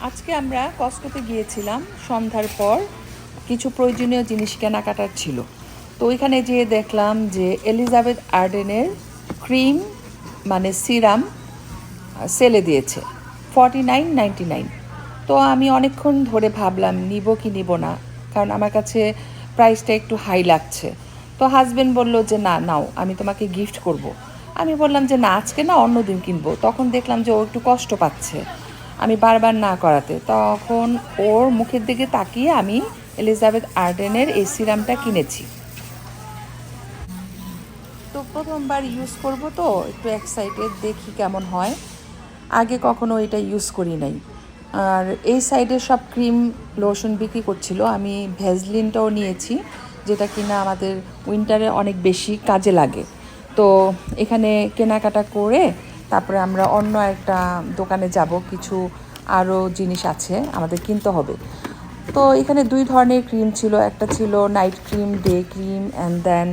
আজকে আমরা কস্কোতে গিয়েছিলাম, সন্ধ্যার পর কিছু প্রয়োজনীয় জিনিস কেনাকাটার ছিল। তো ওইখানে যেয়ে দেখলাম যে এলিজাবেথ আর্ডেনের ক্রিম মানে সিরাম, সেলে দিয়েছে, ফর্টি নাইন নাইনটি নাইন। তো আমি অনেকক্ষণ ধরে ভাবলাম, নিব কি নিব না? কারণ আমার কাছে প্রাইসটা একটু হাই লাগছে। তো হাজবেন্ড বলল যে, না, নাও, আমি তোমাকে গিফট করব। আমি বললাম যে, না, আজকে না, অন্য দিন কিনবো। তখন দেখলাম যে ও একটু কষ্ট পাচ্ছে। আমি বারবার না করাতে। তখন ওর মুখের দিকে তাকিয়ে আমি এলিজাবেথ আর্ডেনের এই সিরামটা কিনেছি। তো প্রথমবার ইউজ করব তো, একটু এক্সাইটেড দেখি কেমন হয়। আগে কখনো এটা ইউজ করি নাই। আর এই সাইডে সব ক্রিম লোশন বিক্রি করছিল। আমি ভ্যাজলিনটাও নিয়েছি, যেটা কিনা আমাদের উইন্টারে অনেক বেশি কাজে লাগে। তো এখানে কেনাকাটা করে তারপরে আমরা অন্য একটা দোকানে যাব, কিছু আরও জিনিস আছে, আমাদের কিনতে হবে। তো এখানে দুই ধরনের ক্রিম ছিল, একটা ছিল night cream, day cream and then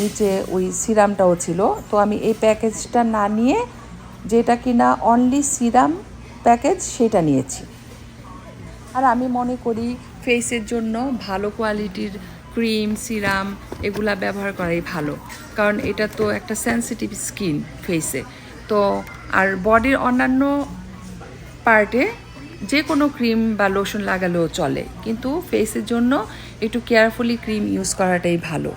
নিচে ওই সিরামটাও ছিল। তো আমি এই প্যাকেজটা না নিয়ে যেটা কিনা অনলি সিরাম প্যাকেজ সেটা নিয়েছি। আর আমি মনে করি ফেসের জন্য ভালো কোয়ালিটির ক্রিম, সিরাম এগুলা ব্যবহার করাই ভালো। কারণ এটা তো একটা সেন্সিটিভ স্কিন ফেসে তো আর বডির অন্যান্য পার্টে যে কোনো ক্রিম বা লোশন লাগালেও চলে। কিন্তু ফেসের জন্য একটু কেয়ারফুলি ক্রিম ইউজ করাটাই ভালো।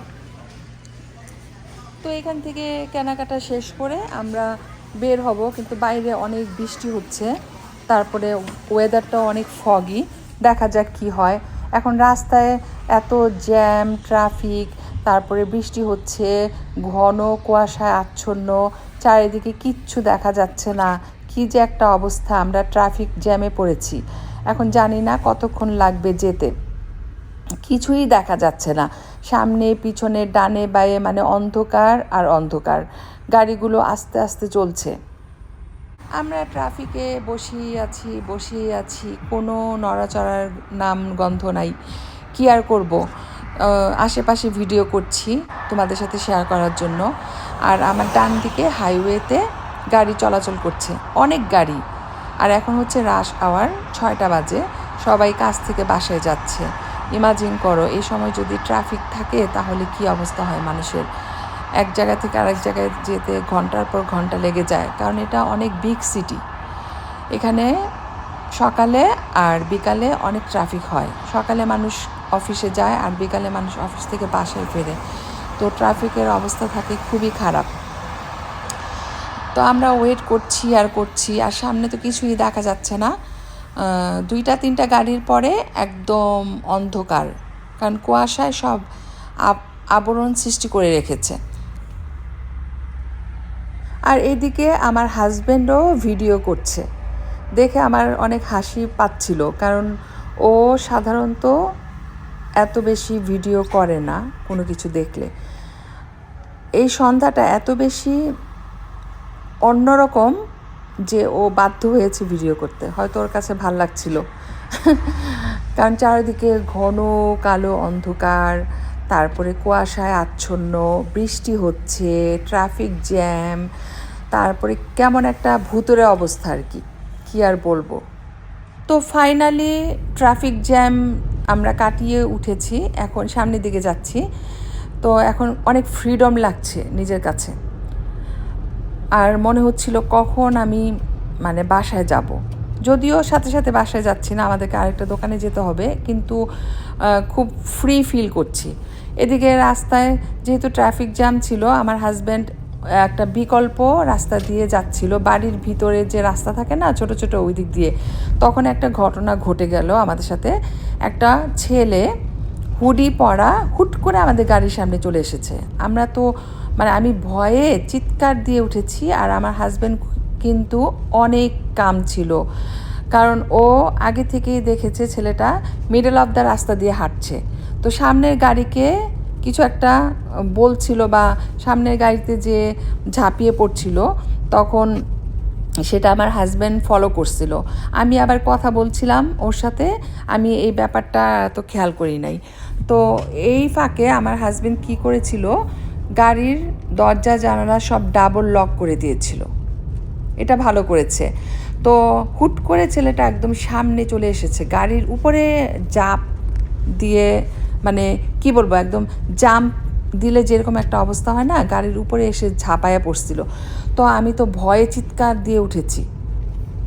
তো এখান থেকে কেনাকাটা শেষ করে আমরা বের হব, কিন্তু বাইরে অনেক বৃষ্টি হচ্ছে। তারপরে ওয়েদারটাও অনেক ফগি দেখা যাক কি হয়। এখন রাস্তায় এত জ্যাম, ট্রাফিক, তারপরে বৃষ্টি হচ্ছে, ঘন কুয়াশায় আচ্ছন্ন, চারিদিকে কিচ্ছু দেখা যাচ্ছে না। কি যে একটা অবস্থা, আমরা ট্রাফিক জ্যামে পড়েছি। এখন জানি না কতক্ষণ লাগবে যেতে। কিছুই দেখা যাচ্ছে না। সামনে, পিছনে, ডানে, বায়ে মানে অন্ধকার আর অন্ধকার। গাড়িগুলো আস্তে আস্তে চলছে। আমরা ট্রাফিকে বসিয়ে আছি বসিয়ে আছি, কোনো নড়াচড়ার নাম গন্ধ নাই। কি আর করব? আশেপাশে ভিডিও করছি তোমাদের সাথে শেয়ার করার জন্য। আর আমার ডান দিকে হাইওয়েতে গাড়ি চলাচল করছে। অনেক গাড়ি। আর এখন হচ্ছে রাশ আওয়ার ছয়টা বাজে। সবাই কাজ থেকে বাসায় যাচ্ছে। ইমাজিন করো, এই সময় যদি ট্রাফিক থাকে, তাহলে কি অবস্থা হয় মানুষের? এক জায়গা থেকে আরেক জায়গায় যেতে ঘণ্টার পর ঘণ্টা লেগে যায়, কারণ এটা অনেক বিগ সিটি এখানে সকালে আর বিকালে অনেক ট্রাফিক হয়। সকালে মানুষ অফিসে যায় আর বিকালে মানুষ অফিস থেকে বাসায় ফেরে। তো ট্রাফিকের অবস্থা থাকে খুবই খারাপ। তো আমরা ওয়েট করছি আর করছি, আর সামনে তো কিছুই দেখা যাচ্ছে না। দুইটা তিনটা গাড়ির পরে একদম অন্ধকার, কারণ কুয়াশায় সব আবরণ সৃষ্টি করে রেখেছে। আর এদিকে আমার হাজব্যান্ডও ভিডিও করছে। দেখে আমার অনেক হাসি পাচ্ছিল, কারণ ও সাধারণত এত বেশি ভিডিও করে না কোনো কিছু দেখলে। এই সন্ধ্যাটা এত বেশি অন্যরকম যে ও বাধ্য হয়েছে ভিডিও করতে। হয়তো ওর কাছে ভালো লাগছিল। কারণ চারিদিকে ঘন কালো অন্ধকার তারপরে কুয়াশায় আচ্ছন্ন, বৃষ্টি হচ্ছে ট্রাফিক জ্যাম তারপরে কেমন একটা ভূতরে অবস্থা আর কি, কী আর বলব? তো ফাইনালি ট্রাফিক জ্যাম আমরা কাটিয়ে উঠেছি, এখন সামনের দিকে যাচ্ছি। তো এখন অনেক ফ্রিডম লাগছে নিজের কাছে। আর মনে হচ্ছিল কখন আমি মানে বাসায় যাব। যদিও সাথে সাথে বাসায় যাচ্ছি না, আমাদেরকে আরেকটা দোকানে যেতে হবে, কিন্তু খুব ফ্রি ফিল করছি। এদিকে রাস্তায় যেহেতু ট্রাফিক জ্যাম ছিল, আমার হাজব্যান্ড একটা বিকল্প রাস্তা দিয়ে যাচ্ছিল। বাড়ির ভিতরে যে রাস্তা থাকে না, ছোট ছোট ওই দিক দিয়ে। তখন একটা ঘটনা ঘটে গেল আমাদের সাথে। একটা ছেলে হুডি পরা হুট করে আমাদের গাড়ির সামনে চলে এসেছে। আমরা তো মানে আমি ভয়ে চিৎকার দিয়ে উঠেছি আর আমার হাজব্যান্ড কিন্তু অনেক কাম ছিল। কারণ ও আগে থেকেই দেখেছে ছেলেটা মিডল অফ দ্য রাস্তা দিয়ে হাঁটছে। তো সামনের গাড়িকে কিছু একটা বলছিল বা সামনের গাড়িতে যে ঝাঁপিয়ে পড়ছিল, তখন সেটা আমার হাজব্যান্ড ফলো করছিল। আমি আবার কথা বলছিলাম ওর সাথে, আমি এই ব্যাপারটা তো খেয়াল করি নাই। তো এই ফাঁকে আমার হাজব্যান্ড কি করেছিল, গাড়ির দরজা, জানালা সব ডাবল লক করে দিয়েছিল। এটা ভালো করেছে। তো হুট করে ছেলেটা একদম সামনে চলে এসেছে। গাড়ির উপরে জাপ দিয়ে মানে কি বলব একদম জাম্প দিলে যেরকম একটা অবস্থা হয় না, গাড়ির উপরে এসে ঝাঁপায়া পড়ছিল। তো আমি তো ভয়ে চিৎকার দিয়ে উঠেছি।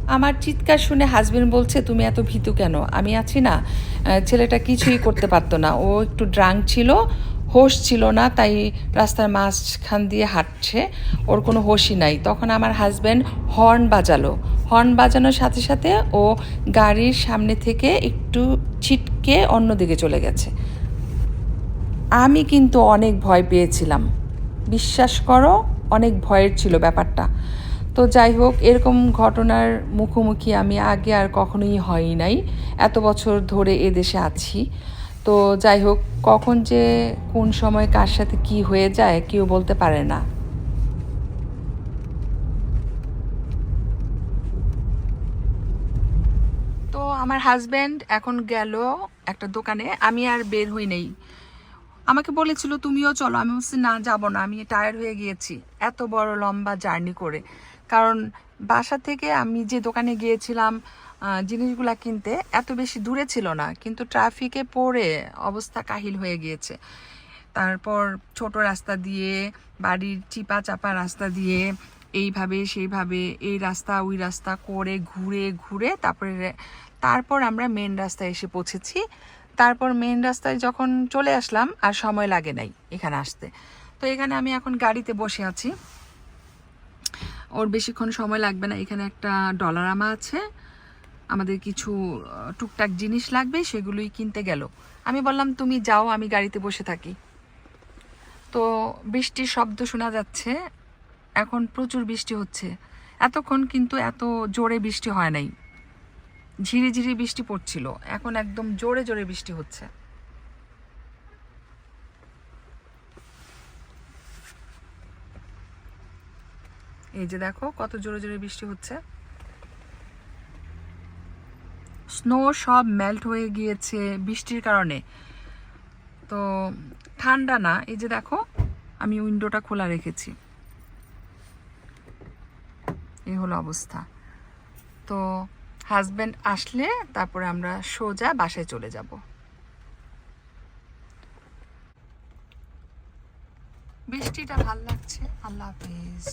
আমার চিৎকার শুনে হাজবেন্ড বলছে, তুমি এত ভীতু কেন? আমি আছি না। ছেলেটা কিছুই করতে পারতো না। ও একটু ড্রাঙ্ক ছিল, হোশ ছিল না, তাই রাস্তার মাঝখান দিয়ে হাঁটছে। ওর কোনো হোশই নাই। তখন আমার হাজবেন্ড হর্ন বাজালো। হর্ন বাজানোর সাথে সাথে ও গাড়ির সামনে থেকে একটু ছিটকে অন্যদিকে চলে গেছে। আমি কিন্তু অনেক ভয় পেয়েছিলাম। বিশ্বাস করো, অনেক ভয়ের ছিল ব্যাপারটা। তো যাই হোক, এরকম ঘটনার মুখোমুখি আমি আগে আর কখনোই হই নাই। এত বছর ধরে এদেশে আছি। তো যাই হোক, কখন যে কোন সময় কার সাথে কি হয়ে যায় কেউ বলতে পারে না। তো আমার হাজব্যান্ড এখন গেল একটা দোকানে, আমি আর বের হই নেই। আমাকে বলেছিল, তুমিও চলো। আমি বলছি, না, যাব না। আমি টায়ার্ড হয়ে গিয়েছি এত বড় লম্বা জার্নি করে। কারণ বাসা থেকে আমি যে দোকানে গিয়েছিলাম জিনিসগুলা কিনতে এত বেশি দূরে ছিল না। কিন্তু ট্রাফিকে পড়ে অবস্থা কাহিল হয়ে গিয়েছে। তারপর ছোট রাস্তা দিয়ে, বাড়ির চিপা চাপা রাস্তা দিয়ে, এইভাবে, সেইভাবে, এই রাস্তা, ওই রাস্তা করে ঘুরে ঘুরে তারপরে তারপর আমরা মেন রাস্তায় এসে পৌঁছেছি। তারপর মেন রাস্তায় যখন চলে আসলাম, আর সময় লাগে নাই এখানে আসতে। তো এখানে আমি এখন গাড়িতে বসে আছি। ওর বেশিক্ষণ সময় লাগবে না, এখানে একটা ডলারামা আছে। আমাদের কিছু টুকটাক জিনিস লাগবে, সেগুলোই কিনতে গেল। আমি বললাম, তুমি যাও, আমি গাড়িতে বসে থাকি। তো বৃষ্টির শব্দ শোনা যাচ্ছে। এখন প্রচুর বৃষ্টি হচ্ছে। এতক্ষণ কিন্তু এত জোরে বৃষ্টি হয় নাই। ঝিরি ঝিরি বৃষ্টি পড়ছিল। এখন একদম জোরে জোরে বৃষ্টি হচ্ছে। এই যে দেখো, কত জোরে জোরে বৃষ্টি হচ্ছে। স্নো সব মেল্ট হয়ে গিয়েছে বৃষ্টির কারণে। তো ঠান্ডা না, এই যে দেখো, আমি উইন্ডোটা খোলা রেখেছি। এই হলো অবস্থা। তো হাজব্যান্ড আসলে তারপরে আমরা সোজা বাসায় চলে যাব। বৃষ্টিটা ভালো লাগছে। আল্লাহ হাফিজ।